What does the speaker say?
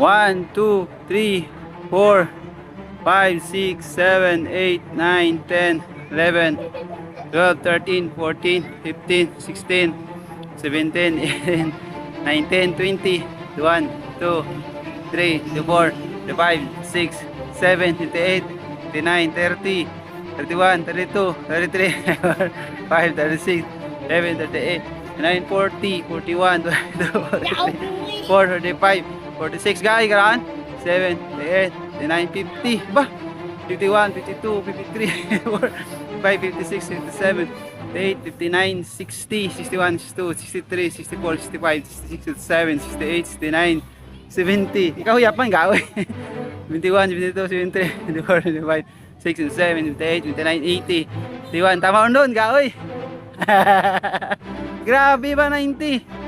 1, 2, 3, 4, 5, 6, 7, 8, 9, 10, 11, 12, 13, 14, 15, 16, 17, 18, 19, 20, 1, 2, 3, 24, 25, 6, 7, 28, 29, 30, 31, 32, 33, 5, 36, 11, 38, 39, 40, 41, 42, 43, 4, 45, 46, guys, karaan? 7, 8, 9, 50, ba? 51, 52, 53, 55, 56, 57, 58, 59, 60, 61, 62, 63, 64, 65, 66, 67, 68, 69, 70. Ikaw yapan oy. 71, 72, 73, 74, 75, 6, 7, 78, 79, 80, 81. Tama ka, oy. Grabe ba 90?